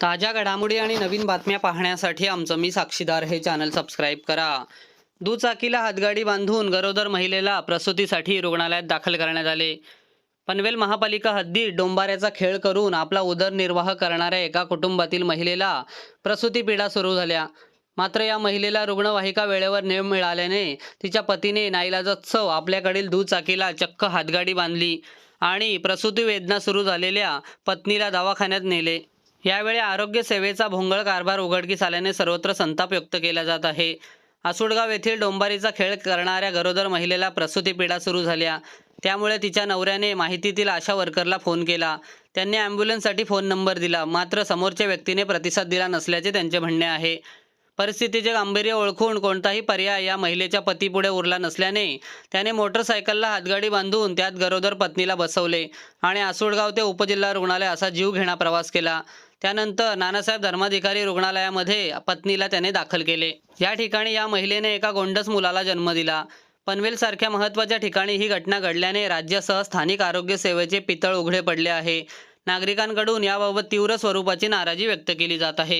ताज्या घडामोडी आणि नवीन बातम्या पाहण्यासाठी आमचं मी साक्षीदार हे चॅनल सबस्क्राईब करा. दुचाकीला हातगाडी बांधून गरोदर महिलेला प्रसूतीसाठी रुग्णालयात दाखल करण्यात आले. पनवेल महापालिका हद्दीत डोंबाऱ्याचा खेळ करून आपला उदरनिर्वाह करणाऱ्या एका कुटुंबातील महिलेला प्रसूती पीडा सुरू झाल्या. मात्र या महिलेला रुग्णवाहिका वेळेवर न मिळाल्याने तिच्या पतीने नाईलाजोत्सव आपल्याकडील दुचाकीला चक्क हातगाडी बांधली आणि प्रसूती वेदना सुरू झालेल्या पत्नीला दवाखान्यात नेले. यावेळी आरोग्य सेवेचा भोंगळ कारभार उघडकीस आल्याने सर्वत्र संताप व्यक्त केला जात आहे. आसुडगाव येथील डोंबारीचा खेळ करणाऱ्या गरोदर महिलेला प्रसूती पीडा सुरू झाल्या. त्यामुळे तिच्या नवऱ्याने माहितीतील आशा वर्करला फोन केला. त्यांनी ॲम्ब्युलन्ससाठी फोन नंबर दिला. मात्र समोरच्या व्यक्तीने प्रतिसाद दिला नसल्याचे त्यांचे म्हणणे आहे. परिस्थितीचे गांभीर्य ओळखून कोणताही पर्याय या महिलेच्या पतीपुढे उरला नसल्याने त्याने मोटरसायकलला हातगाडी बांधून त्यात गरोदर पत्नीला बसवले आणि आसुडगाव ते उपजिल्हा रुग्णालय असा जीव घेणा प्रवास केला. त्यानंतर नानासाहेब धर्माधिकारी रुग्णालयामध्ये पत्नीला त्याने दाखल केले. या ठिकाणी या महिलेने एका गोंडस मुलाला जन्म दिला. पनवेलसारख्या महत्त्वाच्या ठिकाणी ही घटना घडल्याने राज्यासह स्थानिक आरोग्य सेवेचे पितळ उघडे पडले आहे. नागरिकांकडून याबाबत तीव्र स्वरूपाची नाराजी व्यक्त केली जात आहे.